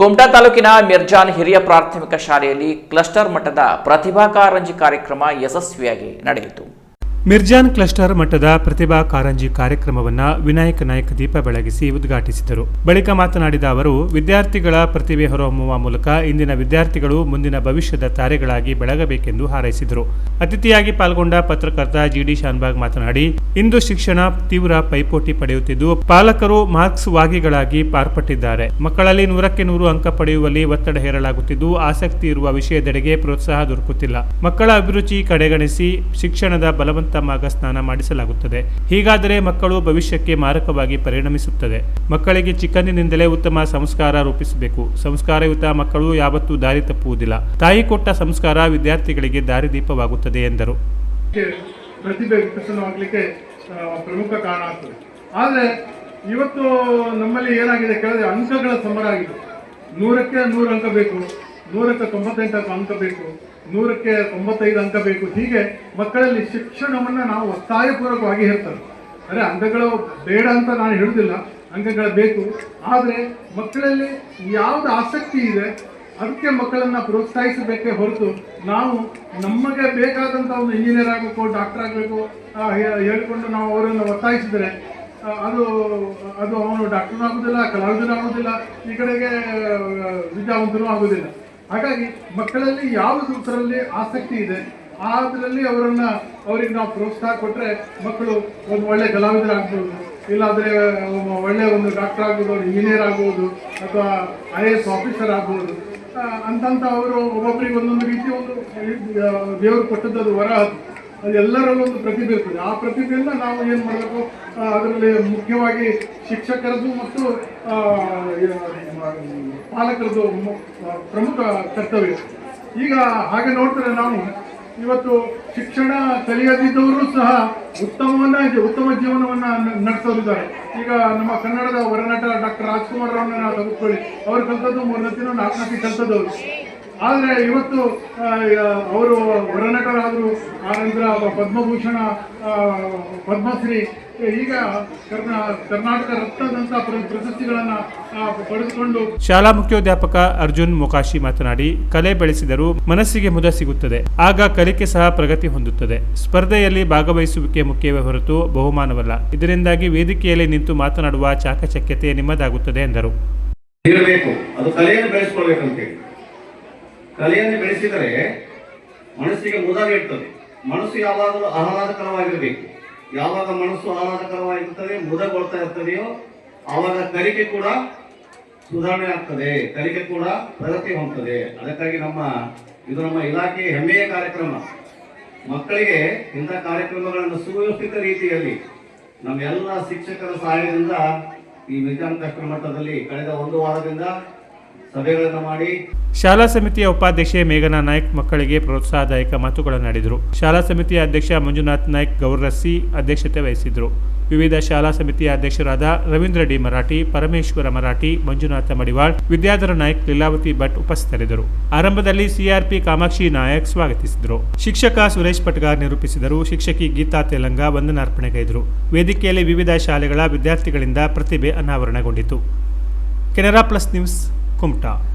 ಕುಮಟಾ ತಾಲೂಕಿನ ಮಿರ್ಜಾನ್ ಹಿರಿಯ ಪ್ರಾಥಮಿಕ ಶಾಲೆಯಲ್ಲಿ ಕ್ಲಸ್ಟರ್ ಮಟ್ಟದ ಪ್ರತಿಭಾ ಕಾರಂಜಿ ಕಾರ್ಯಕ್ರಮ ಯಶಸ್ವಿಯಾಗಿ ನಡೆಯಿತು. ಮಿರ್ಜಾನ್ ಕ್ಲಸ್ಟರ್ ಮಟ್ಟದ ಪ್ರತಿಭಾ ಕಾರಂಜಿ ಕಾರ್ಯಕ್ರಮವನ್ನು ವಿನಾಯಕ ನಾಯಕ್ ದೀಪ ಬೆಳಗಿಸಿ ಉದ್ಘಾಟಿಸಿದರು. ಬಳಿಕ ಮಾತನಾಡಿದ ಅವರು, ವಿದ್ಯಾರ್ಥಿಗಳ ಪ್ರತಿಭೆ ಹೊರಹೊಮ್ಮುವ ಮೂಲಕ ಇಂದಿನ ವಿದ್ಯಾರ್ಥಿಗಳು ಮುಂದಿನ ಭವಿಷ್ಯದ ತಾರೆಗಳಾಗಿ ಬೆಳಗಬೇಕೆಂದು ಹಾರೈಸಿದರು. ಅತಿಥಿಯಾಗಿ ಪಾಲ್ಗೊಂಡ ಪತ್ರಕರ್ತ ಜಿಡಿ ಶಾನ್ಬಾಗ್ ಮಾತನಾಡಿ, ಇಂದು ಶಿಕ್ಷಣ ತೀವ್ರ ಪೈಪೋಟಿ ಪಡೆಯುತ್ತಿದ್ದು, ಪಾಲಕರು ಮಾರ್ಕ್ಸ್ ವಾಗಿಗಳಾಗಿ ಪಾರ್ಪಟ್ಟಿದ್ದಾರೆ. ಮಕ್ಕಳಲ್ಲಿ ನೂರಕ್ಕೆ ನೂರು ಅಂಕ ಪಡೆಯುವಲ್ಲಿ ಒತ್ತಡ ಹೇರಲಾಗುತ್ತಿದ್ದು, ಆಸಕ್ತಿ ಇರುವ ವಿಷಯದೆಡೆಗೆ ಪ್ರೋತ್ಸಾಹ ದೊರಕುತ್ತಿಲ್ಲ. ಮಕ್ಕಳ ಅಭಿರುಚಿ ಕಡೆಗಣಿಸಿ, ಶಿಕ್ಷಣದ ಬಲವಂತ ಮಾರ್ಗ ಸ್ನಾನ ಮಾಡಿಸಲಾಗುತ್ತದೆ. ಹೀಗಾದರೆ ಮಕ್ಕಳು ಭವಿಷ್ಯಕ್ಕೆ ಮಾರಕವಾಗಿ ಪರಿಣಮಿಸುತ್ತದೆ. ಮಕ್ಕಳಿಗೆ ಚಿಕ್ಕಂದಿನಿಂದಲೇ ಉತ್ತಮ ಸಂಸ್ಕಾರ ರೂಪಿಸಬೇಕು. ಸಂಸ್ಕಾರಯುತ ಮಕ್ಕಳು ಯಾವತ್ತೂ ದಾರಿ ತಪ್ಪುವುದಿಲ್ಲ. ತಾಯಿ ಕೊಟ್ಟ ಸಂಸ್ಕಾರ ವಿದ್ಯಾರ್ಥಿಗಳಿಗೆ ದಾರಿದೀಪವಾಗುತ್ತದೆ ಎಂದರು. ಪ್ರತಿಭೆ ವಿಕಸನವಾಗಲಿಕ್ಕೆ ಪ್ರಮುಖ ಕಾರಣ ಆಗ್ತದೆ. ಆದರೆ ಇವತ್ತು ನಮ್ಮಲ್ಲಿ ಏನಾಗಿದೆ ಕೇಳಿದ್ರೆ ಅಂಕಗಳ ಸಮರ ಆಗಿದೆ. ನೂರಕ್ಕೆ ನೂರು ಅಂಕ ಬೇಕು. ನೂರಕ್ಕೆ ತೊಂಬತ್ತೆಂಟು ಅಂಕ ಬೇಕು ನೂರಕ್ಕೆ ತೊಂಬತ್ತೈದು ಅಂಕ ಬೇಕು ಹೀಗೆ ಮಕ್ಕಳಲ್ಲಿ ಶಿಕ್ಷಣವನ್ನು ನಾವು ಒತ್ತಾಯಪೂರ್ವಕವಾಗಿ ಹೇಳ್ತಾರೆ ಅಂದರೆ ಅಂಕಗಳು ಬೇಡ ಅಂತ ನಾನು ಹೇಳುವುದಿಲ್ಲ ಅಂಕಗಳು ಬೇಕು, ಆದರೆ ಮಕ್ಕಳಲ್ಲಿ ಯಾವುದು ಆಸಕ್ತಿ ಇದೆ, ಅದಕ್ಕೆ ಮಕ್ಕಳನ್ನು ಪ್ರೋತ್ಸಾಹಿಸಬೇಕೇ ಹೊರತು ನಾವು ನಮಗೆ ಬೇಕಾದಂಥ ಒಂದು ಇಂಜಿನಿಯರ್ ಆಗಬೇಕು ಡಾಕ್ಟರ್ ಆಗಬೇಕು ಹೇಳಿಕೊಂಡು ನಾವು ಅವರನ್ನು ಒತ್ತಾಯಿಸಿದರೆ ಅದು ಅದು ಅವನು ಡಾಕ್ಟರ್ನೂ ಆಗೋದಿಲ್ಲ ಕಲಾವಿದನೂ ಆಗೋದಿಲ್ಲ, ಈ ಕಡೆಗೆ ವಿದ್ಯಾವಂತನೂ ಆಗೋದಿಲ್ಲ. ಹಾಗಾಗಿ ಮಕ್ಕಳಲ್ಲಿ ಯಾವುದರಲ್ಲಿ ಆಸಕ್ತಿ ಇದೆ ಅದರಲ್ಲಿ ಅವರನ್ನ ಅವರಿಗೆ ನಾವು ಪ್ರೋತ್ಸಾಹ ಕೊಟ್ಟರೆ ಮಕ್ಕಳು ಒಂದು ಒಳ್ಳೆ ಕಲಾವಿದರಾಗ್ಬೋದು, ಇಲ್ಲಾಂದರೆ ಒಳ್ಳೆ ಒಂದು ಡಾಕ್ಟರ್ ಆಗ್ಬೋದು ಇಂಜಿನಿಯರ್ ಆಗ್ಬೋದು, ಅಥವಾ ಐ ಎ ಎಸ್ ಆಫೀಸರ್ ಆಗ್ಬೋದು. ಅಂತಂತ ಅವರು ಒಬ್ಬೊಬ್ಬರಿಗೆ ಒಂದೊಂದು ರೀತಿ ಒಂದು ದೇವರು ಕೊಟ್ಟದ್ದು ವರ ಅದು. ಎಲ್ಲರಲ್ಲೂ ಒಂದು ಪ್ರತಿಭೆ ಇರ್ತದೆ. ಆ ಪ್ರತಿಭೆಯಿಂದ ನಾವು ಏನು ಮಾಡಬೇಕು? ಅದರಲ್ಲಿ ಮುಖ್ಯವಾಗಿ ಶಿಕ್ಷಕರದ್ದು ಮತ್ತು ಪಾಲಕರದ್ದು ಪ್ರಮುಖ ಕರ್ತವ್ಯ. ಈಗ ಹಾಗೆ ನೋಡ್ತಾರೆ ನಾವು, ಇವತ್ತು ಶಿಕ್ಷಣ ಕಲಿಯದಿದ್ದವರು ಸಹ ಉತ್ತಮವನ್ನ ಉತ್ತಮ ಜೀವನವನ್ನ ನಡೆಸೋರಿದ್ದಾರೆ. ಈಗ ನಮ್ಮ ಕನ್ನಡದ ಹೊರನಟ ಡಾಕ್ಟರ್ ರಾಜ್ಕುಮಾರ್ ಅವರನ್ನು ನಾವು ತೆಗೆದುಕೊಳ್ಳಿ. ಅವ್ರು ಕಲ್ತದ್ದು ನಾಲ್ಕನೇ ಕಲ್ತದ್ದು ಅವರು. ಆದರೆ ಇವತ್ತು ಆ, ಅವರು ಹೊರನಟರಾದರು ನಂತರ ಪದ್ಮಭೂಷಣ ಪದ್ಮಶ್ರೀ ಈಗ ಕರ್ನಾ ಕರ್ನಾಟಕ ರತ್ನದಂಥ ಪ್ರ- ಪ್ರಶಸ್ತಿಗಳನ್ನು ಪಡೆದುಕೊಂಡು ಶಾಲಾ ಮುಖ್ಯೋಧ್ಯಾಪಕ ಅರ್ಜುನ್ ಮೊಕಾಶಿ ಮಾತನಾಡಿ ಕಲೆ ಬೆಳೆಸಿದರೂ ಮನಸ್ಸಿಗೆ ಮುದ ಸಿಗುತ್ತದೆ. ಆಗ ಕಲಿಕೆ ಸಹ ಪ್ರಗತಿ ಹೊಂದುತ್ತದೆ. ಸ್ಪರ್ಧೆಯಲ್ಲಿ ಭಾಗವಹಿಸುವಿಕೆ ಮುಖ್ಯವೇ ಹೊರತು ಬಹುಮಾನವಲ್ಲ. ಇದರಿಂದಾಗಿ ವೇದಿಕೆಯಲ್ಲಿ ನಿಂತು ಮಾತನಾಡುವ ಚಾಕಚಕ್ಯತೆ ನಿಮ್ಮದಾಗುತ್ತದೆ ಎಂದರು. ಇರಬೇಕು. ಅದು ಕಲೆಯನ್ನು ಬೆಳೆಸ್ಕೊಳ್ಬೇಕಂತೇಳಿ. ಕಲೆಯನ್ನು ಬೆಳೆಸಿದರೆ ಮನಸ್ಸಿಗೆ ಮುದ ನೀಡ್ತದೆ ಮನಸ್ಸು ಯಾವಾಗಲೂ ಆಹ್ಲಾದಕರವಾಗಿರಬೇಕು. ಯಾವಾಗ ಮನಸ್ಸು ಆಹ್ಲಾದಕರವಾಗಿರ್ತದೆ ಮುದಗೊಳ್ತಾ ಇರ್ತದೆಯೋ ಆವಾಗ ಕಲಿಕೆ ಕೂಡ ಸುಧಾರಣೆ ಆಗ್ತದೆ. ಕಲಿಕೆ ಕೂಡ ಪ್ರಗತಿ ಹೊಂದ್ತದೆ. ಅದಕ್ಕಾಗಿ ನಮ್ಮ, ಇದು ನಮ್ಮ ಇಲಾಖೆಯ ಹೆಮ್ಮೆಯ ಕಾರ್ಯಕ್ರಮ. ಮಕ್ಕಳಿಗೆ ಇಂಥ ಕಾರ್ಯಕ್ರಮಗಳನ್ನು ಸುವ್ಯವಸ್ಥಿತ ರೀತಿಯಲ್ಲಿ ನಮ್ಮ ಎಲ್ಲ ಶಿಕ್ಷಕರ ಸಹಾಯದಿಂದ ಈ ವಿಧಾನ ಕಷ್ಟ ಮಟ್ಟದಲ್ಲಿ ಕಳೆದ ಒಂದು ವಾರದಿಂದ ಸಭೆಗಳನ್ನು ಮಾಡಿ ಶಾಲಾ ಸಮಿತಿಯ ಉಪಾಧ್ಯಕ್ಷೆ ಮೇಘನಾ ನಾಯ್ಕ್ ಮಕ್ಕಳಿಗೆ ಪ್ರೋತ್ಸಾಹದಾಯಕ ಮಾತುಗಳನ್ನಾಡಿದರು ಶಾಲಾ ಸಮಿತಿಯ ಅಧ್ಯಕ್ಷ ಮಂಜುನಾಥ್ ನಾಯ್ಕ್ ಗೌರಸ್ಸಿ ಅಧ್ಯಕ್ಷತೆ ವಹಿಸಿದ್ದರು. ವಿವಿಧ ಶಾಲಾ ಸಮಿತಿಯ ಅಧ್ಯಕ್ಷರಾದ ರವೀಂದ್ರ ಡಿ ಮರಾಠಿ, ಪರಮೇಶ್ವರ ಮರಾಠಿ, ಮಂಜುನಾಥ ಮಡಿವಾಳ್, ವಿದ್ಯಾಧರ ನಾಯಕ್, ಲೀಲಾವತಿ ಭಟ್ ಉಪಸ್ಥಿತರಿದ್ದರು. ಆರಂಭದಲ್ಲಿ ಸಿಆರ್ಪಿ ಕಾಮಾಕ್ಷಿ ನಾಯಕ್ ಸ್ವಾಗತಿಸಿದರು. ಶಿಕ್ಷಕ ಸುರೇಶ್ ಪಟ್ಗಾರ್ ನಿರೂಪಿಸಿದರು. ಶಿಕ್ಷಕಿ ಗೀತಾ ತೆಲಂಗ ವಂದನಾರ್ಪಣೆಗೈದರು. ವೇದಿಕೆಯಲ್ಲಿ ವಿವಿಧ ಶಾಲೆಗಳ ವಿದ್ಯಾರ್ಥಿಗಳಿಂದ ಪ್ರತಿಭೆ ಅನಾವರಣಗೊಂಡಿತು. Canara plus news, Kumta.